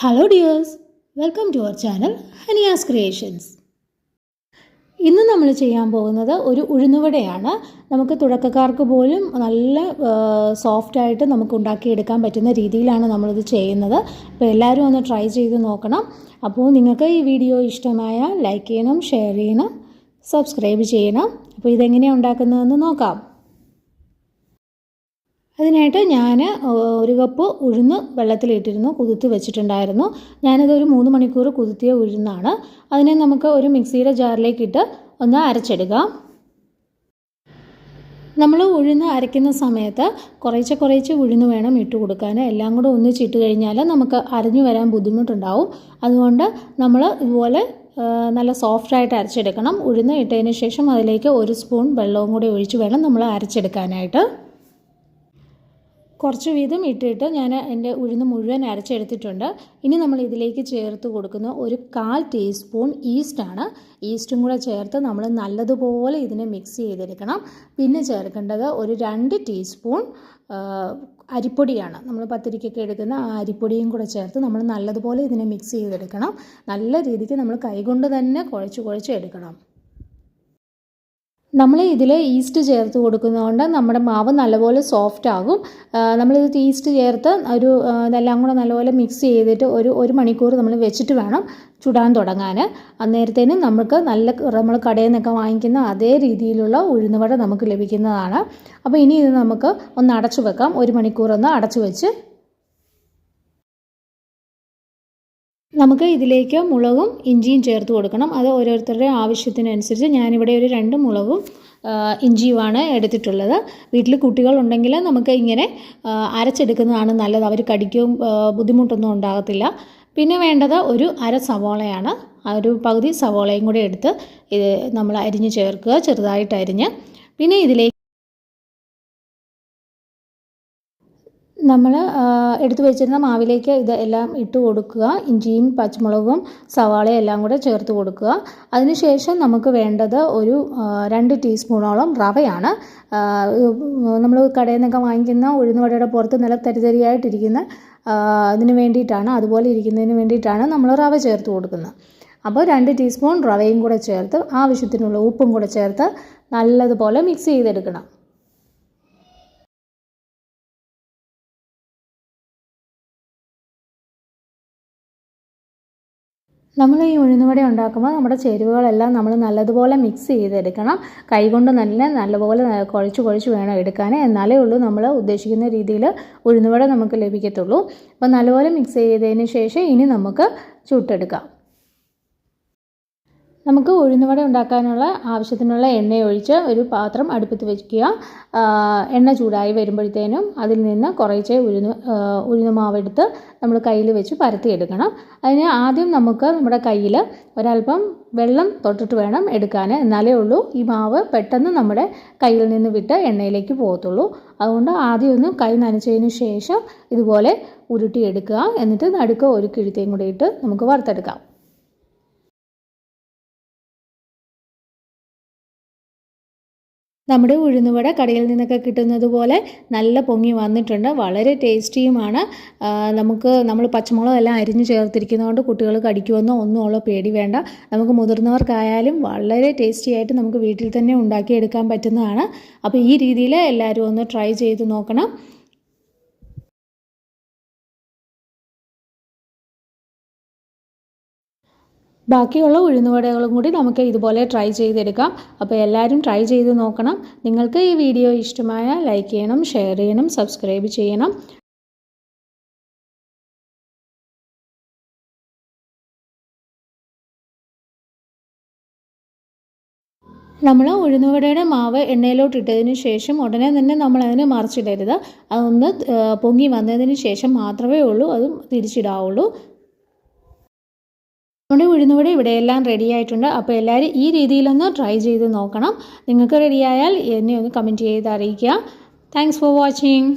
Hello dears welcome to our channel Haniya's creations ഇന്ന് നമ്മൾ ചെയ്യാൻ പോകുന്നത് ഒരു ഉഴുന്നുവടയാണ്. നമുക്ക് തുടക്കക്കാർക്ക് പോലും നല്ല സോഫ്റ്റായിട്ട് നമുക്ക് ഉണ്ടാക്കിയെടുക്കാൻ പറ്റുന്ന രീതിയിലാണ് നമ്മളിത് ചെയ്യുന്നത്. അപ്പോൾ എല്ലാവരും ഒന്ന് ട്രൈ ചെയ്ത് നോക്കണം. അപ്പോൾ നിങ്ങൾക്ക് ഈ വീഡിയോ ഇഷ്ടമായ ലൈക്ക് ചെയ്യണം ഷെയർ ചെയ്യണം സബ്സ്ക്രൈബ് ചെയ്യണം. അപ്പോൾ ഇതെങ്ങനെയാണ് ഉണ്ടാക്കുന്നതെന്ന് നോക്കാം. അതിനായിട്ട് ഞാൻ ഒരു കപ്പ് ഉഴുന്ന് വെള്ളത്തിലിട്ടിരുന്നു കുതിർത്ത് വെച്ചിട്ടുണ്ടായിരുന്നു. ഞാനത് ഒരു മൂന്ന് മണിക്കൂർ കുതിർത്തിയ ഉഴുന്നാണ്. അതിനെ നമുക്ക് ഒരു മിക്സിയുടെ ജാറിലേക്ക് ഇട്ട് ഒന്ന് അരച്ചെടുക്കാം. നമ്മൾ ഉഴുന്ന് അരയ്ക്കുന്ന സമയത്ത് കുറേശ്ശെ കുറേശ്ശെ ഉഴുന്ന് വേണം ഇട്ട് കൊടുക്കാൻ എല്ലാം കൂടെ ഒന്നിച്ചിട്ട് കഴിഞ്ഞാൽ നമുക്ക് അരഞ്ഞു വരാൻ ബുദ്ധിമുട്ടുണ്ടാവും. അതുകൊണ്ട് നമ്മൾ ഇതുപോലെ നല്ല സോഫ്റ്റായിട്ട് അരച്ചെടുക്കണം. ഉഴുന്ന് ഇട്ടതിന് ശേഷം അതിലേക്ക് ഒരു സ്പൂൺ വെള്ളവും കൂടി ഒഴിച്ച് വേണം നമ്മൾ അരച്ചെടുക്കാനായിട്ട്. കുറച്ച് വീതം ഇട്ടിട്ട് ഞാൻ എന്റെ ഉഴുന്ന് മുഴുവൻ അരച്ചെടുത്തിട്ടുണ്ട്. ഇനി നമ്മൾ ഇതിലേക്ക് ചേർത്ത് കൊടുക്കുന്ന ഒരു കാൽ ടീസ്പൂൺ ഈസ്റ്റാണ് ഈസ്റ്റും കൂടെ ചേർത്ത് നമ്മൾ നല്ലതുപോലെ ഇതിനെ മിക്സ് ചെയ്തെടുക്കണം. പിന്നെ ചേർക്കേണ്ടത് ഒരു രണ്ട് ടീസ്പൂൺ അരിപ്പൊടിയാണ്. നമ്മൾ പത്തിരിക്കൊക്കെ എടുക്കുന്ന ആ അരിപ്പൊടിയും കൂടെ ചേർത്ത് നമ്മൾ നല്ലതുപോലെ ഇതിനെ മിക്സ് ചെയ്തെടുക്കണം. നല്ല രീതിക്ക് നമ്മൾ കൈകൊണ്ട് തന്നെ കുഴച്ച് കുഴച്ച് എടുക്കണം. നമ്മൾ ഇതിൽ ഈസ്റ്റ് ചേർത്ത് കൊടുക്കുന്നതുകൊണ്ട് നമ്മുടെ മാവ് നല്ലപോലെ സോഫ്റ്റ് ആകും. നമ്മളിത് ഈസ്റ്റ് ചേർത്ത് ഒരു ഇതെല്ലാം കൂടെ നല്ലപോലെ മിക്സ് ചെയ്തിട്ട് ഒരു ഒരു മണിക്കൂർ നമ്മൾ വെച്ചിട്ട് വേണം ചുടാൻ തുടങ്ങാൻ അന്നേരത്തേനും നമുക്ക് നല്ല നമ്മൾ കടയിൽ നിന്നൊക്കെ വാങ്ങിക്കുന്ന അതേ രീതിയിലുള്ള ഉഴുന്നുവട നമുക്ക് ലഭിക്കുന്നതാണ്. അപ്പോൾ ഇനി ഇത് നമുക്ക് ഒന്ന് അടച്ചു വെക്കാം. ഒരു മണിക്കൂർ ഒന്ന് അടച്ചു വെച്ച് നമുക്ക് ഇതിലേക്ക് മുളകും ഇഞ്ചിയും ചേർത്ത് കൊടുക്കണം. അത് ഓരോരുത്തരുടെ ആവശ്യത്തിനനുസരിച്ച് ഞാനിവിടെ ഒരു രണ്ട് മുളകും ഇഞ്ചിയുമാണ് എടുത്തിട്ടുള്ളത്. വീട്ടിൽ കുട്ടികളുണ്ടെങ്കിൽ നമുക്ക് ഇങ്ങനെ അരച്ചെടുക്കുന്നതാണ് നല്ലത്. അവർ കടിക്കും ബുദ്ധിമുട്ടൊന്നും ഉണ്ടാകത്തില്ല. പിന്നെ വേണ്ടത് ഒരു അര സവോളയാണ്. ഒരു പകുതി സവോളയും കൂടി എടുത്ത് ഇത് നമ്മൾ അരിഞ്ഞ് ചേർക്കുക ചെറുതായിട്ട് അരിഞ്ഞ്. പിന്നെ ഇതിലേക്ക് നമ്മൾ എടുത്തു വെച്ചിരുന്ന മാവിലേക്ക് ഇത് എല്ലാം ഇട്ട് കൊടുക്കുക. ഇഞ്ചിയും പച്ചമുളകും സവാളയും എല്ലാം കൂടെ ചേർത്ത് കൊടുക്കുക. അതിനുശേഷം നമുക്ക് വേണ്ടത് ഒരു രണ്ട് ടീസ്പൂണോളം റവയാണ്. നമ്മൾ കടയിൽ നിന്നൊക്കെ വാങ്ങിക്കുന്ന ഉഴുന്നുവടയുടെ പുറത്ത് നല്ല തരിതരിയായിട്ടിരിക്കുന്ന അതിന് വേണ്ടിയിട്ടാണ് അതുപോലെ ഇരിക്കുന്നതിന് വേണ്ടിയിട്ടാണ് നമ്മൾ റവ ചേർത്ത് കൊടുക്കുന്നത്. അപ്പോൾ രണ്ട് ടീസ്പൂൺ റവയും കൂടെ ചേർത്ത് ആവശ്യത്തിനുള്ള ഉപ്പും കൂടെ ചേർത്ത് നല്ലതുപോലെ മിക്സ് ചെയ്തെടുക്കണം. നമ്മൾ ഈ ഉഴുന്നുവട ഉണ്ടാക്കുമ്പോൾ നമ്മുടെ ചേരുവകളെല്ലാം നമ്മൾ നല്ലതുപോലെ മിക്സ് ചെയ്തെടുക്കണം. കൈകൊണ്ട് നല്ല നല്ലപോലെ കുഴച്ച് കുഴച്ച് വേണം എടുക്കാൻ. എന്നാലേ ഉള്ളൂ നമ്മൾ ഉദ്ദേശിക്കുന്ന രീതിയിൽ ഉഴുന്നുവട നമുക്ക് ലഭിക്കത്തുള്ളൂ. അപ്പോൾ നല്ലപോലെ മിക്സ് ചെയ്തതിന് ശേഷം ഇനി നമുക്ക് ചുട്ടെടുക്കാം. നമുക്ക് ഉഴുന്നുവട ഉണ്ടാക്കാനുള്ള ആവശ്യത്തിനുള്ള എണ്ണ ഒഴിച്ച് ഒരു പാത്രം അടുപ്പത്ത് വയ്ക്കുക എണ്ണ ചൂടായി വരുമ്പോഴത്തേനും അതിൽ നിന്ന് കുറേച്ചെ ഉഴുന്ന് ഉഴുന്ന് മാവെടുത്ത് നമ്മൾ കയ്യിൽ വെച്ച് പരത്തിയെടുക്കണം. അതിന് ആദ്യം നമുക്ക് നമ്മുടെ കയ്യിൽ ഒരല്പം വെള്ളം തൊട്ടിട്ട് വേണം എടുക്കാൻ. എന്നാലേ ഉള്ളൂ ഈ മാവ് പെട്ടെന്ന് നമ്മുടെ കയ്യിൽ നിന്ന് വിട്ട് എണ്ണയിലേക്ക് പോകത്തുള്ളൂ. അതുകൊണ്ട് ആദ്യം ഒന്ന് കൈ നനച്ചതിന് ശേഷം ഇതുപോലെ ഉരുട്ടിയെടുക്കുക. എന്നിട്ട് നടുക്ക് ഒരു കിഴുത്തേയും കൂടി ഇട്ട് നമുക്ക് വറുത്തെടുക്കാം. നമ്മുടെ ഉഴുന്നുവട കടയിൽ നിന്നൊക്കെ കിട്ടുന്നത് പോലെ നല്ല പൊങ്ങി വന്നിട്ടുണ്ട്. വളരെ ടേസ്റ്റിയുമാണ്. നമുക്ക് നമ്മൾ പച്ചമുളക് എല്ലാം അരിഞ്ഞ് ചേർത്തിരിക്കുന്നതുകൊണ്ട് കുട്ടികൾ കടിക്കുമെന്നോ ഒന്നുമുള്ള പേടി വേണ്ട. നമുക്ക് മുതിർന്നവർക്കായാലും വളരെ ടേസ്റ്റി ആയിട്ട് നമുക്ക് വീട്ടിൽ തന്നെ ഉണ്ടാക്കിയെടുക്കാൻ പറ്റുന്നതാണ്. അപ്പോൾ ഈ രീതിയിൽ എല്ലാവരും ഒന്ന് ട്രൈ ചെയ്ത് നോക്കണം. ബാക്കിയുള്ള ഉഴുന്നുവടകളും കൂടി നമുക്ക് ഇതുപോലെ ട്രൈ ചെയ്തെടുക്കാം. അപ്പോൾ എല്ലാവരും ട്രൈ ചെയ്ത് നോക്കണം. നിങ്ങൾക്ക് ഈ വീഡിയോ ഇഷ്ടമായ ലൈക്ക് ചെയ്യണം ഷെയർ ചെയ്യണം സബ്സ്ക്രൈബ് ചെയ്യണം. നമ്മൾ ഉഴുന്നുവടയുടെ മാവ് എണ്ണയിലോട്ട് ഇട്ടതിന് ശേഷം ഉടനെ തന്നെ നമ്മൾ അതിനെ മറിച്ചിടരുത്. അതൊന്ന് പൊങ്ങി വന്നതിന് ശേഷം മാത്രമേ ഉള്ളൂ അതും തിരിച്ചിടാവുള്ളൂ. നമ്മുടെ ഉഴുന്നുവട ഇവിടെയെല്ലാം റെഡി ആയിട്ടുണ്ട്. അപ്പോൾ എല്ലാവരും ഈ രീതിയിലൊന്ന് ട്രൈ ചെയ്ത് നോക്കണം. നിങ്ങൾക്ക് റെഡിയായാൽ എന്നെ ഒന്ന് കമന്റ് ചെയ്ത് അറിയിക്കുക. Thanks for watching